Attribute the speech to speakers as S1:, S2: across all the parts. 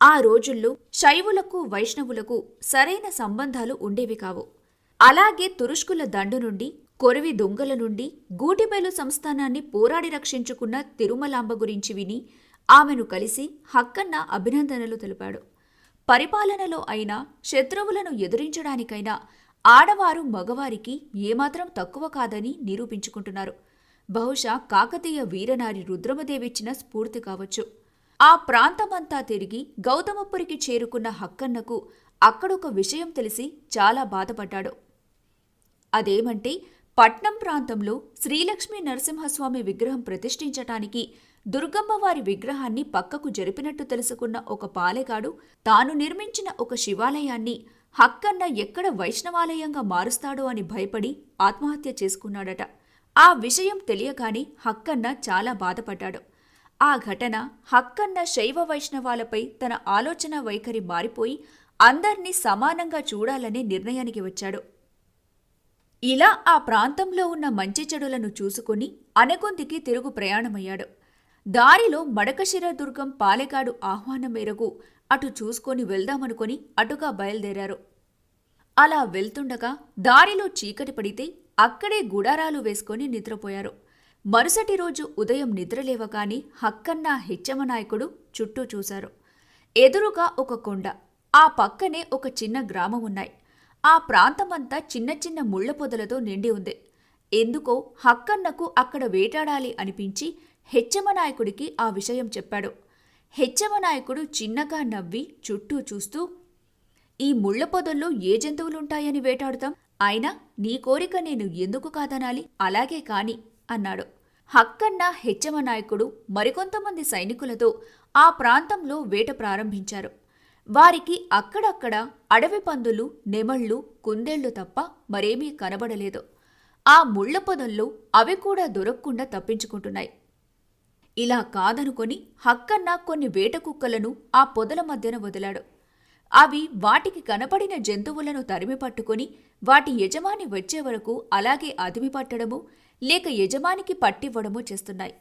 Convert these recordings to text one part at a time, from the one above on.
S1: ఆ రోజుల్లో శైవులకు వైష్ణవులకు సరైన సంబంధాలు ఉండేవి కావు. అలాగే తురుష్కుల దండు నుండి కొరివి దొంగల నుండి గూటిబైలు సంస్థానాన్ని పోరాడి రక్షించుకున్న తిరుమలాంబ గురించి విని ఆమెను కలిసి హక్కన్న అభినందనలు తెలిపాడు. పరిపాలనలో అయినా శత్రువులను ఎదురించడానికైనా ఆడవారు మగవారికి ఏమాత్రం తక్కువ కాదని నిరూపించుకుంటున్నారు. బహుశా కాకతీయ వీరనారి రుద్రమదేవిచ్చిన స్ఫూర్తి కావచ్చు. ఆ ప్రాంతమంతా తిరిగి గౌతమపురికి చేరుకున్న హక్కన్నకు అక్కడొక విషయం తెలిసి చాలా బాధపడ్డాడు. అదేమంటే పట్నం ప్రాంతంలో శ్రీలక్ష్మీ నరసింహస్వామి విగ్రహం ప్రతిష్ఠించటానికి దుర్గమ్మవారి విగ్రహాన్ని పక్కకు జరిపినట్టు తెలుసుకున్న ఒక పాలెగాడు తాను నిర్మించిన ఒక శివాలయాన్ని హక్కన్న ఎక్కడ వైష్ణవాలయంగా మారుస్తాడో అని భయపడి ఆత్మహత్య చేసుకున్నాడట. ఆ విషయం తెలియగానే హక్కన్న చాలా బాధపడ్డాడు. ఆ ఘటన హక్కన్న శైవ వైష్ణవాలపై తన ఆలోచన వైఖరి మారిపోయి అందర్నీ సమానంగా చూడాలనే నిర్ణయానికి వచ్చాడు. ఇలా ఆ ప్రాంతంలో ఉన్న మంచి చెడులను చూసుకుని అనగొందికి తిరుగు ప్రయాణమయ్యాడు. దారిలో మడకశిర దుర్గం పాలెకాడు ఆహ్వానం మేరకు అటు చూసుకొని వెళ్దామనుకొని అటుగా బయలుదేరారు. అలా వెళ్తుండగా దారిలో చీకటి పడితే అక్కడే గుడారాలు వేసుకొని నిద్రపోయారు. మరుసటి రోజు ఉదయం నిద్రలేవగాని హక్కన్న హెచ్చమనాయకుడు చుట్టూ చూశారు. ఎదురుగా ఒక కొండ ఆ పక్కనే ఒక చిన్న గ్రామం ఉన్నాయి. ఆ ప్రాంతమంతా చిన్న చిన్న ముళ్ళ పొదలతో నిండి ఉంది. ఎందుకో హక్కన్నకు అక్కడ వేటాడాలి అనిపించి హెచ్చమనాయకుడికి ఆ విషయం చెప్పాడు. హెచ్చమనాయకుడు చిన్నగా నవ్వి చుట్టూ చూస్తూ ఈ ముళ్ళ పొదల్లో ఏ జంతువులుంటాయని వేటాడుతాం? అయినా నీ కోరిక నేను ఎందుకు కాదనాలి? అలాగే కాని అన్నాడు. హక్కన్న హెచ్చమనాయకుడు మరికొంతమంది సైనికులతో ఆ ప్రాంతంలో వేట ప్రారంభించారు. వారికి అక్కడక్కడ అడవి పందులు నెమళ్ళు కుందేళ్ళు తప్ప మరేమీ కనబడలేదు. ఆ ముళ్ళ పొదల్లో అవి కూడా దొరక్కుండా తప్పించుకుంటున్నాయి. ఇలా కాదనుకొని హక్కన్న కొన్ని వేట కుక్కలను ఆ పొదల మధ్యన వదిలాడు. అవి వాటికి కనపడిన జంతువులను తరిమి పట్టుకొని వాటి యజమాని వచ్చే వరకు అలాగే అదిమి పట్టడము లేక యజమానికి పట్టివ్వడమో చేస్తున్నాయి.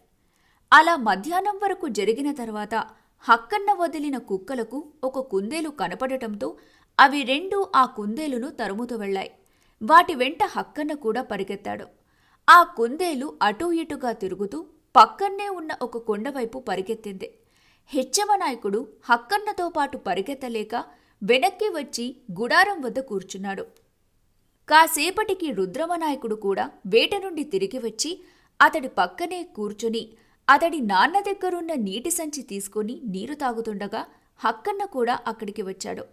S1: అలా మధ్యాహ్నం వరకు జరిగిన తర్వాత హక్కన్న వదిలిన కుక్కలకు ఒక కుందేలు కనపడటంతో అవి రెండు ఆ కుందేలును తరుముతూ వెళ్ళాయి. వాటి వెంట హక్కన్న కూడా పరిగెత్తాడు. ఆ కుందేలు అటూ ఇటుగా తిరుగుతూ పక్కన్నే ఉన్న ఒక కొండవైపు పరిగెత్తింది. హెచ్చమనాయకుడు హక్కన్నతో పాటు పరిగెత్తలేక వెనక్కి వచ్చి గుడారం వద్ద కూర్చున్నాడు. కాసేపటికి రుద్రమనాయకుడు కూడా వేట నుండి తిరిగి వచ్చి అతడి పక్కనే కూర్చుని అతడి నాన్న దగ్గరున్న నీటి సంచి తీసుకుని నీరు తాగుతుండగా హక్కన్న కూడా అక్కడికి వచ్చాడు.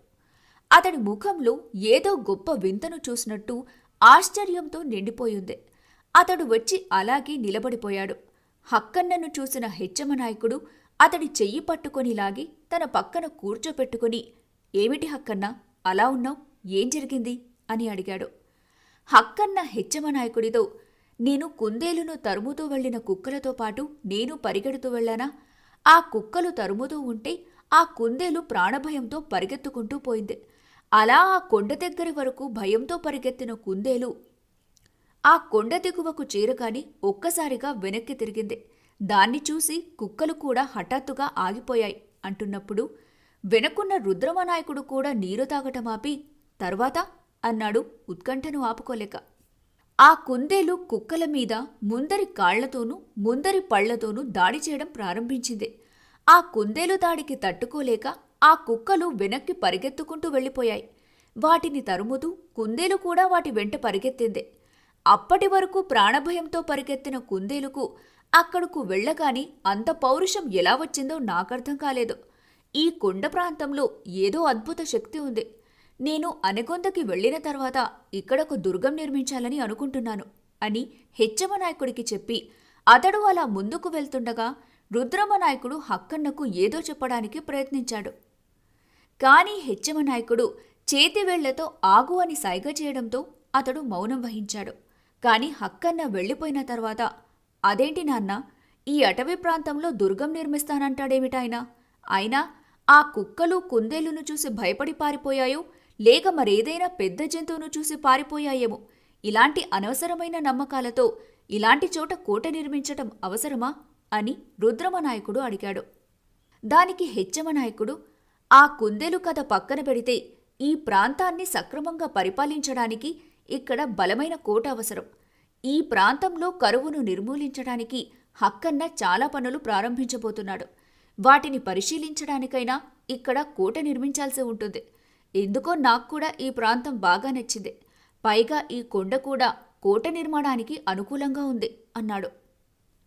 S1: అతడి ముఖంలో ఏదో గొప్ప వింతను చూసినట్టు ఆశ్చర్యంతో నిండిపోయింది. అతడు వచ్చి అలాగే నిలబడిపోయాడు. హక్కన్నను చూసిన హెచ్చమనాయకుడు అతడి చెయ్యి పట్టుకొని లాగి తన పక్కన కూర్చోపెట్టుకుని ఏమిటి హక్కన్న అలా ఉన్నావు? ఏం జరిగింది? అని అడిగాడు. హక్కన్న హెచ్చమనాయకుడితో నేను కుందేలును తరుముతూ వెళ్ళిన కుక్కలతో పాటు నేను పరిగెడుతూ వెళ్ళానా ఆ కుక్కలు తరుముతూ ఉంటే ఆ కుందేలు ప్రాణభయంతో పరిగెత్తుకుంటూ పోయింది. అలా ఆ కొండ దగ్గర వరకు భయంతో పరిగెత్తిన కుందేలు ఆ కొండ దిగువకు చేరగానే ఒక్కసారిగా వెనక్కి తిరిగింది. దాన్ని చూసి కుక్కలు కూడా హఠాత్తుగా ఆగిపోయాయి. అంటున్నప్పుడు వెనకున్న రుద్రమనాయకుడు కూడా నీరు తాగటం ఆపి తర్వాత అన్నాడు ఉత్కంఠను ఆపుకోలేక. ఆ కుందేలు కుక్కల మీద ముందరి కాళ్ళతోనూ ముందరి పళ్ళతోనూ దాడి చేయడం ప్రారంభించింది. ఆ కుందేలు దాడికి తట్టుకోలేక ఆ కుక్కలు వెనక్కి పరిగెత్తుకుంటూ వెళ్ళిపోయాయి. వాటిని తరుముతూ కుందేలు కూడా వాటి వెంట పరిగెత్తింది. అప్పటి వరకు ప్రాణభయంతో పరిగెత్తిన కుందేలుకు అక్కడకు వెళ్ళగాని అంత పౌరుషం ఎలా వచ్చిందో నాకర్థం కాలేదు. ఈ కొండ ప్రాంతంలో ఏదో అద్భుత శక్తి ఉంది. నేను అనగొందకి వెళ్ళిన తర్వాత ఇక్కడొక దుర్గం నిర్మించాలని అనుకుంటున్నాను అని హెచ్చమనాయకుడికి చెప్పి అతడు అలా ముందుకు వెళ్తుండగా రుద్రమనాయకుడు హక్కన్నకు ఏదో చెప్పడానికి ప్రయత్నించాడు. కాని హెచ్చమ నాయకుడు చేతివేళ్ళతో ఆగు అని సైగ చేయడంతో అతడు మౌనం వహించాడు. కాని హక్కన్న వెళ్ళిపోయిన తర్వాత అదేంటి నాన్న ఈ అటవీ ప్రాంతంలో దుర్గం నిర్మిస్తానంటాడేమిటాయన? అయినా ఆ కుక్కలు కుందేలును చూసి భయపడి పారిపోయాయో? లేక మరేదైనా పెద్ద జంతువును చూసి పారిపోయాయేమో. ఇలాంటి అనవసరమైన నమ్మకాలతో ఇలాంటి చోట కోట నిర్మించటం అవసరమా? అని రుద్రమనాయకుడు అడిగాడు. దానికి హెచ్చమ నాయకుడు ఆ కుందేలు కథ పక్కన పెడితే ఈ ప్రాంతాన్ని సక్రమంగా పరిపాలించడానికి ఇక్కడ బలమైన కోట అవసరం. ఈ ప్రాంతంలో కరువును నిర్మూలించడానికి హక్కన్న చాలా పనులు ప్రారంభించబోతున్నాడు. వాటిని పరిశీలించడానికైనా ఇక్కడ కోట నిర్మించాల్సి ఉంటుంది. ఎందుకో నాకు కూడా ఈ ప్రాంతం బాగా నచ్చింది. పైగా ఈ కొండ కూడా కోట నిర్మాణానికి అనుకూలంగా ఉంది అన్నాడు.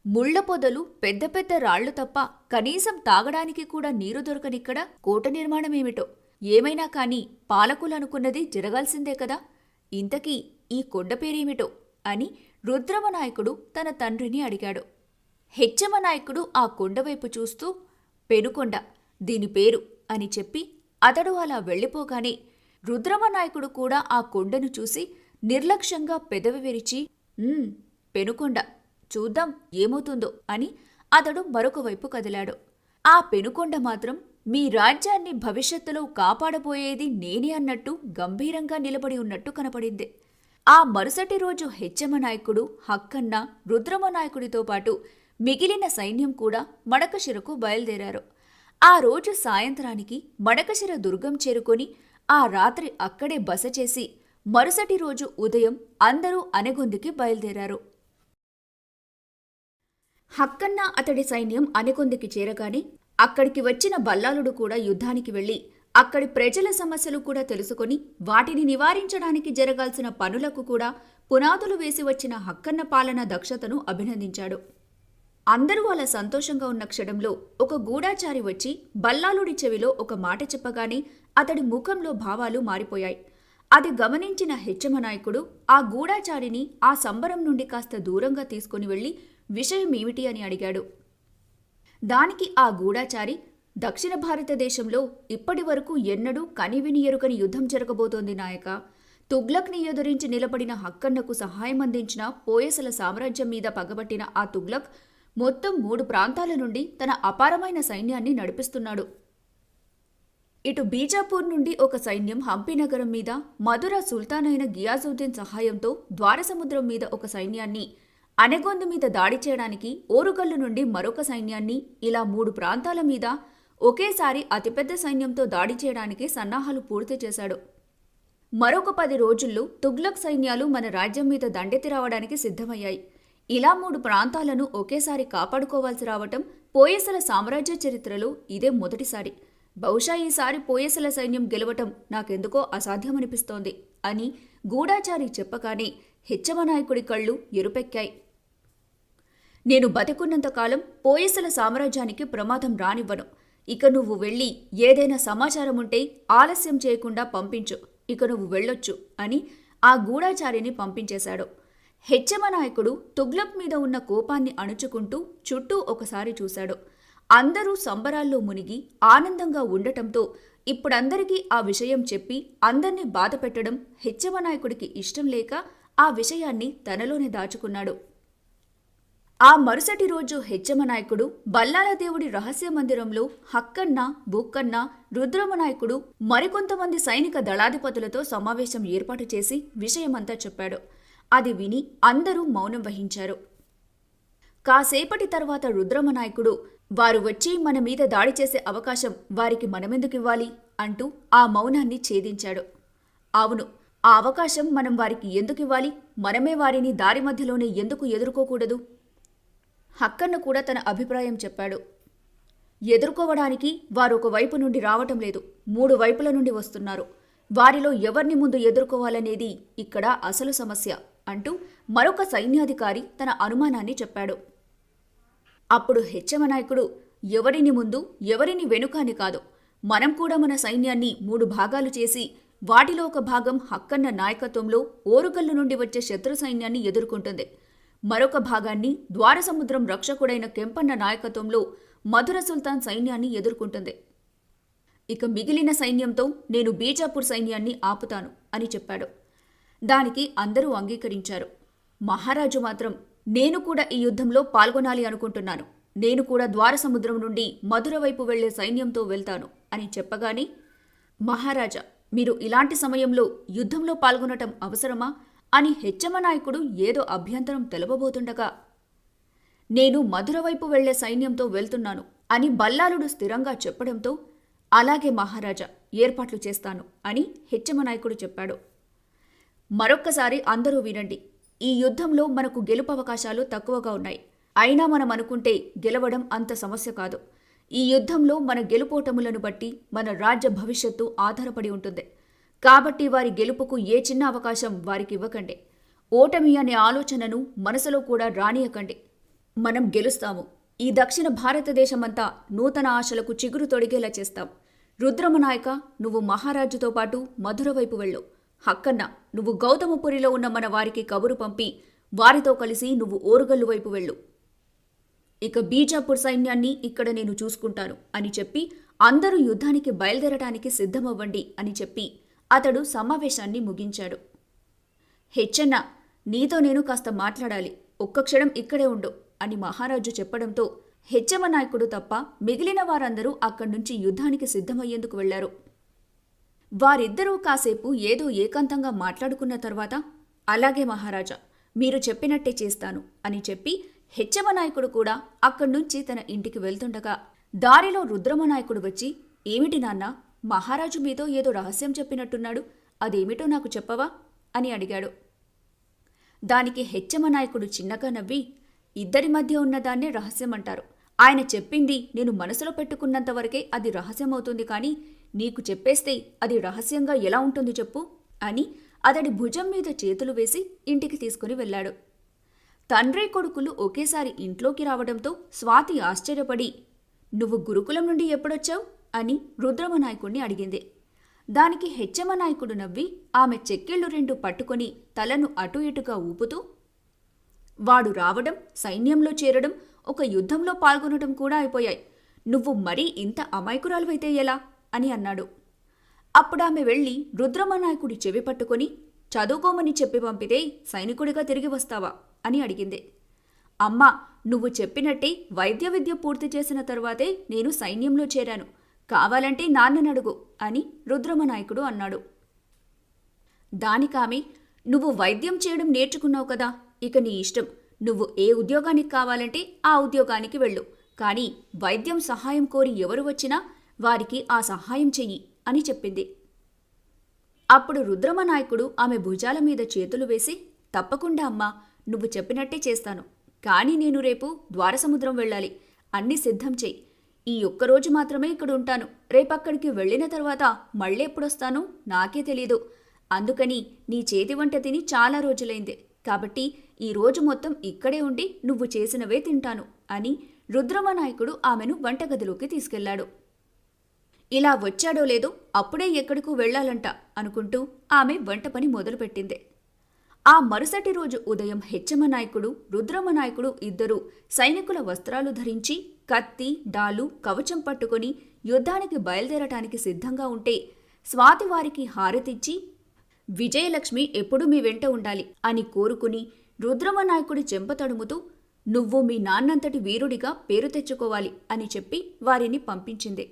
S1: ముళ్ళ పొదలు పెద్ద పెద్ద రాళ్ళు తప్ప కనీసం తాగడానికి కూడా నీరు దొరకనిక్కడ కోట నిర్మాణమేమిటో? ఏమైనా కాని పాలకులనుకున్నది జరగాల్సిందే కదా. ఇంతకీ ఈ కొండ పేరేమిటో? అని రుద్రమనాయకుడు తన తండ్రిని అడిగాడు. హెచ్చమనాయకుడు ఆ కొండవైపు చూస్తూ పెనుకొండ దీని పేరు అని చెప్పి అతడు అలా వెళ్ళిపోగానే రుద్రమనాయకుడు కూడా ఆ కొండను చూసి నిర్లక్ష్యంగా పెదవి విరిచి పెనుకొండ చూద్దాం ఏమవుతుందో అని అతడు మరొక వైపు కదిలాడు. ఆ పెనుకొండ మాత్రం మీ రాజ్యాన్ని భవిష్యత్తులో కాపాడబోయేది నేనే అన్నట్టు గంభీరంగా నిలబడి ఉన్నట్టు కనపడింది. ఆ మరుసటి రోజు హెచ్చమ నాయకుడు హక్కన్న రుద్రమ నాయకుడితో పాటు మిగిలిన సైన్యం కూడా మడకశిరకు బయలుదేరారు. ఆ రోజు సాయంత్రానికి మడకశిర దుర్గం చేరుకొని ఆ రాత్రి అక్కడే బస చేసి మరుసటి రోజు ఉదయం అందరూ అనెగొందుకి బయలుదేరారు. హక్కన్న అతడి సైన్యం అనకొందికి చేరగానే అక్కడికి వచ్చిన బల్లాలుడు కూడా యుద్ధానికి వెళ్ళి అక్కడి ప్రజల సమస్యలు కూడా తెలుసుకొని వాటిని నివారించడానికి జరగాల్సిన పనులకు కూడా పునాదులు వేసి వచ్చిన హక్కన్న పాలన దక్షతను అభినందించాడు. అందరూ అలా సంతోషంగా ఉన్న క్షణంలో ఒక గూఢాచారి వచ్చి బల్లాలుడి చెవిలో ఒక మాట చెప్పగానే అతడి ముఖంలో భావాలు మారిపోయాయి. అది గమనించిన హెచ్చమనాయకుడు ఆ గూఢాచారిని ఆ సంబరం నుండి కాస్త దూరంగా తీసుకుని వెళ్ళి విషయం ఏమిటి అని అడిగాడు. దానికి ఆ గూఢాచారి దక్షిణ భారతదేశంలో ఇప్పటి వరకు ఎన్నడూ కనివిని ఎరుకని యుద్ధం జరగబోతోంది నాయక. తుగ్లక్ని ఎదురించి నిలబడిన హక్కన్నకు సహాయం అందించిన పోయసల సామ్రాజ్యం మీద పగబట్టిన ఆ తుగ్లక్ మొత్తం మూడు ప్రాంతాల నుండి తన అపారమైన సైన్యాన్ని నడిపిస్తున్నాడు. ఇటు బీజాపూర్ నుండి ఒక సైన్యం హంపి నగరం మీద మధుర సుల్తాన్ అయిన గియాజుద్దీన్ సహాయంతో ద్వారసముద్రం మీద ఒక సైన్యాన్ని అనెగొంద మీద దాడి చేయడానికి ఓరుగల్లు నుండి మరొక సైన్యాన్ని ఇలా మూడు ప్రాంతాల మీద ఒకేసారి అతిపెద్ద సైన్యంతో దాడి చేయడానికి సన్నాహాలు పూర్తి చేశాడు. మరొక పది రోజుల్లో తుగ్లక్ సైన్యాలు మన రాజ్యం మీద దండెత్తి రావడానికి సిద్ధమయ్యాయి. ఇలా మూడు ప్రాంతాలను ఒకేసారి కాపాడుకోవాల్సి రావటం పోయసల సామ్రాజ్య చరిత్రలో ఇదే మొదటిసారి. బహుశా ఈసారి పోయసల సైన్యం గెలవటం నాకెందుకో అసాధ్యమనిపిస్తోంది అని గూఢాచారి చెప్పగానే హెచ్చమనాయకుడి కళ్ళు ఎరుపెక్కాయి. నేను బతికున్నంతకాలం పోయసల సామ్రాజ్యానికి ప్రమాదం రానివ్వను. ఇక నువ్వు వెళ్ళి ఏదైనా సమాచారం ఉంటే ఆలస్యం చేయకుండా పంపించు. ఇక నువ్వు వెళ్ళొచ్చు అని ఆ గూఢాచారిని పంపించేశాడు. హెచ్చమ నాయకుడు తుగ్లక్ మీద ఉన్న కోపాన్ని అణుచుకుంటూ చుట్టూ ఒకసారి చూశాడు. అందరూ సంబరాల్లో మునిగి ఆనందంగా ఉండటంతో ఇప్పుడందరికీ ఆ విషయం చెప్పి అందర్నీ బాధ పెట్టడం హెచ్చమ నాయకుడికి ఇష్టం లేక ఆ విషయాన్ని తనలోనే దాచుకున్నాడు. ఆ మరుసటి రోజు హెచ్చమ నాయకుడు బల్లాల దేవుడి రహస్య మందిరంలో హక్కన్న బుక్కన్న రుద్రమనాయకుడు మరికొంతమంది సైనిక దళాధిపతులతో సమావేశం ఏర్పాటు చేసి విషయమంతా చెప్పాడు. అది విని అందరూ మౌనం వహించారు. కాసేపటి తర్వాత రుద్రమనాయకుడు వారు వచ్చి మన మీద దాడి చేసే అవకాశం వారికి మనమెందుకివ్వాలి? అంటూ ఆ మౌనాన్ని ఛేదించాడు. అవును ఆ అవకాశం మనం వారికి ఎందుకివ్వాలి? మనమే వారిని దారి మధ్యలోనే ఎందుకు ఎదుర్కోకూడదు? హక్కన్న కూడా తన అభిప్రాయం చెప్పాడు. ఎదుర్కోవడానికి వారు ఒక వైపు నుండి రావటం లేదు మూడు వైపుల నుండి వస్తున్నారు. వారిలో ఎవరిని ముందు ఎదుర్కోవాలనేది ఇక్కడ అసలు సమస్య. అంటూ మరొక సైన్యాధికారి తన అనుమానాన్ని చెప్పాడు. అప్పుడు హెచ్చమనాయకుడు ఎవరిని ముందు ఎవరిని వెనుక అని కాదు మనం కూడా మన సైన్యాన్ని మూడు భాగాలు చేసి వాటిలో ఒక భాగం హక్కన్న నాయకత్వంలో ఓరుగల్లు నుండి వచ్చే శత్రు సైన్యాన్ని ఎదుర్కొంటుంది. మరొక భాగాన్ని ద్వారసముద్రం రక్షకుడైన కెంపన్న నాయకత్వంలో మధుర సుల్తాన్ సైన్యాన్ని ఎదుర్కొంటుంది. ఇక మిగిలిన సైన్యంతో నేను బీజాపూర్ సైన్యాన్ని ఆపుతాను అని చెప్పాడు. దానికి అందరూ అంగీకరించారు. మహారాజు మాత్రం నేను కూడా ఈ యుద్ధంలో పాల్గొనాలి అనుకుంటున్నాను. నేను కూడా ద్వారసముద్రం నుండి మధుర వైపు వెళ్ళే సైన్యంతో వెళ్తాను అని చెప్పగానే మహారాజా మీరు ఇలాంటి సమయంలో యుద్ధంలో పాల్గొనటం అవసరమా? అని హెచ్చమనాయకుడు ఏదో అభ్యంతరం తెలవబోతుండగా నేను మధుర వైపు వెళ్ళే సైన్యంతో వెళ్తున్నాను అని బల్లాలుడు స్థిరంగా చెప్పడంతో అలాగే మహారాజా ఏర్పాట్లు చేస్తాను అని హెచ్చమనాయకుడు చెప్పాడు. మరొక్కసారి అందరూ వినండి. ఈ యుద్ధంలో మనకు గెలుపు అవకాశాలు తక్కువగా ఉన్నాయి. అయినా మనం అనుకుంటే గెలవడం అంత సమస్య కాదు. ఈ యుద్ధంలో మన గెలుపోటములను బట్టి మన రాజ్య భవిష్యత్తు ఆధారపడి ఉంటుంది. కాబట్టి వారి గెలుపుకు ఏ చిన్న అవకాశం వారికి ఇవ్వకండి. ఓటమి అనే ఆలోచనను మనసులో కూడా రానియకండి. మనం గెలుస్తాము. ఈ దక్షిణ భారతదేశమంతా నూతన ఆశలకు చిగురు తొడిగేలా చేస్తాం. రుద్రమనాయక నువ్వు మహారాజుతో పాటు మధుర వైపు వెళ్ళు. హక్కన్న నువ్వు గౌతమపురిలో ఉన్న మన వారికి కబురు పంపి వారితో కలిసి నువ్వు ఓరుగల్లు వైపు వెళ్ళు. ఇక బీజాపూర్ సైన్యాన్ని ఇక్కడ నేను చూసుకుంటాను అని చెప్పి అందరూ యుద్ధానికి బయలుదేరటానికి సిద్ధమవ్వండి అని చెప్పి అతడు సమావేశాన్ని ముగించాడు. హెచ్చన్న నీతో నేను కాస్త మాట్లాడాలి ఒక్క క్షణం ఇక్కడే ఉండు అని మహారాజు చెప్పడంతో హెచ్చమ నాయకుడు తప్ప మిగిలిన వారందరూ అక్కడి నుంచి యుద్ధానికి సిద్ధమయ్యేందుకు వెళ్ళారు. వారిద్దరూ కాసేపు ఏదో ఏకాంతంగా మాట్లాడుకున్న తర్వాత అలాగే మహారాజా మీరు చెప్పినట్టే చేస్తాను అని చెప్పి హెచ్చమ నాయకుడు కూడా అక్కడి నుంచి తన ఇంటికి వెళ్తుండగా దారిలో రుద్రమనాయకుడు వచ్చి ఏమిటి నాన్న మహారాజు మీతో ఏదో రహస్యం చెప్పినట్టున్నాడు అదేమిటో నాకు చెప్పవా? అని అడిగాడు. దానికి హెచ్చమ నాయకుడు చిన్నగా నవ్వి ఇద్దరి మధ్య ఉన్నదాన్నే రహస్యమంటారు. ఆయన చెప్పింది నేను మనసులో పెట్టుకున్నంత వరకే అది రహస్యమవుతుంది కానీ నీకు చెప్పేస్తే అది రహస్యంగా ఎలా ఉంటుంది చెప్పు అని అతడి భుజం మీద చేతులు వేసి ఇంటికి తీసుకుని వెళ్ళాడు. తండ్రి కొడుకులు ఒకేసారి ఇంట్లోకి రావడంతో స్వాతి ఆశ్చర్యపడి నువ్వు గురుకులం నుండి ఎప్పుడొచ్చావు? అని రుద్రమ నాయకుణ్ణి అడిగింది. దానికి హెచ్చమ నాయకుడు నవ్వి ఆమె చెక్కిళ్ళు రెండు పట్టుకొని తలను అటు ఇటుగా ఊపుతూ వాడు రావడం సైన్యంలో చేరడం ఒక యుద్ధంలో పాల్గొనడం కూడా అయిపోయాయి. నువ్వు మరీ ఇంత అమాయకురాలువైతే ఎలా? అని అన్నాడు. అప్పుడామె వెళ్ళి రుద్రమనాయకుడి చెవి పట్టుకొని చదువుకోమని చెప్పి పంపితే సైనికుడిగా తిరిగి వస్తావా? అని అడిగింది. అమ్మా నువ్వు చెప్పినట్టే వైద్య విద్య పూర్తి చేసిన తరువాతే నేను సైన్యంలో చేరాను. కావాలంటే నాన్ననడుగు అని రుద్రమనాయకుడు అన్నాడు. దానికామె నువ్వు వైద్యం చేయడం నేర్చుకున్నావు కదా ఇక నీ ఇష్టం. నువ్వు ఏ ఉద్యోగానికి కావాలంటే ఆ ఉద్యోగానికి వెళ్ళు. కానీ వైద్యం సహాయం కోరి ఎవరు వచ్చినా వారికి ఆ సహాయం చెయ్యి అని చెప్పింది. అప్పుడు రుద్రమనాయకుడు ఆమె భుజాల మీద చేతులు వేసి తప్పకుండా అమ్మా నువ్వు చెప్పినట్టే చేస్తాను. కానీ నేను రేపు ద్వారసముద్రం వెళ్ళాలి. అన్ని సిద్ధం చెయ్యి. ఈ ఒక్కరోజు మాత్రమే ఇక్కడ ఉంటాను. రేపక్కడికి వెళ్ళిన తర్వాత మళ్ళీ ఎప్పుడొస్తానో నాకే తెలీదు. అందుకని నీ చేతి వంట తిని చాలా రోజులైంది. కాబట్టి ఈ రోజు మొత్తం ఇక్కడే ఉండి నువ్వు చేసినవే తింటాను అని రుద్రమనాయకుడు ఆమెను వంటగదిలోకి తీసుకెళ్ళాడు ఇలా వచ్చాడో లేదో అప్పుడే ఎక్కడికో వెళ్ళాలంట అనుకుంటూ ఆమె వంట పని మొదలుపెట్టింది. ఆ మరుసటి రోజు ఉదయం హెచ్చమ నాయకుడు రుద్రమ నాయకుడు ఇద్దరూ సైనికుల వస్త్రాలు ధరించి కత్తి డాలు కవచం పట్టుకొని యుద్ధానికి బయలుదేరటానికి సిద్ధంగా ఉంటే స్వాతి వారికి హారతిచ్చి విజయలక్ష్మి ఎప్పుడు మీ వెంట ఉండాలి అని కోరుకుని రుద్రమ నాయకుడి చెంప తడుముతూ నువ్వు మీ నాన్నంతటి వీరుడిగా పేరు తెచ్చుకోవాలి అని చెప్పి వారిని పంపించింది.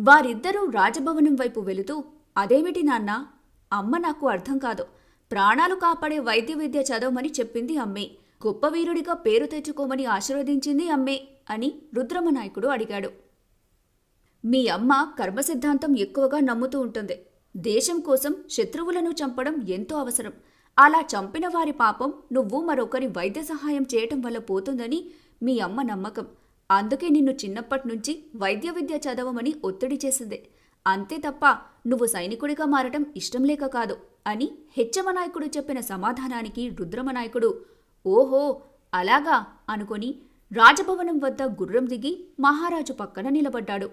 S1: వారిద్దరూ రాజభవనం వైపు వెళుతూ అదేమిటి నాన్న? అమ్మ నాకు అర్థం కాదు. ప్రాణాలు కాపాడే వైద్య విద్య చదవమని చెప్పింది అమ్మే. గొప్ప వీరుడిగా పేరు తెచ్చుకోమని ఆశీర్వదించింది అమ్మే అని రుద్రమనాయకుడు అడిగాడు. మీ అమ్మ కర్మ సిద్ధాంతం ఎక్కువగా నమ్ముతూ ఉంటుంది. దేశం కోసం శత్రువులను చంపడం ఎంతో అవసరం. అలా చంపిన వారి పాపం నువ్వు మరొకరి వైద్య సహాయం చేయటం వల్ల పోతుందని మీ అమ్మ నమ్మకం. అందుకే నిన్ను చిన్నప్పటి నుంచి వైద్య విద్య చదవమని ఒత్తిడి చేసింది. అంతే తప్ప నువ్వు సైనికుడిగా మారటం ఇష్టం లేక కాదు అని హెచ్చమనాయకుడు చెప్పిన సమాధానానికి రుద్రమనాయకుడు ఓహో అలాగా అనుకొని రాజభవనం వద్ద గుర్రం దిగి మహారాజు పక్కన నిలబడ్డాడు.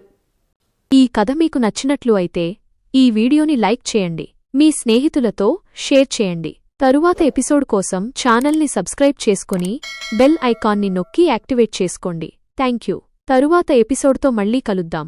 S2: ఈ కథ మీకు నచ్చినట్లు అయితే ఈ వీడియోని లైక్ చేయండి. మీ స్నేహితులతో షేర్ చేయండి. తరువాత ఎపిసోడ్ కోసం ఛానల్ని సబ్స్క్రైబ్ చేసుకుని బెల్ ఐకాన్ని నొక్కి యాక్టివేట్ చేసుకోండి. థ్యాంక్ యూ తరువాత ఎపిసోడ్తో మళ్ళీ కలుద్దాం.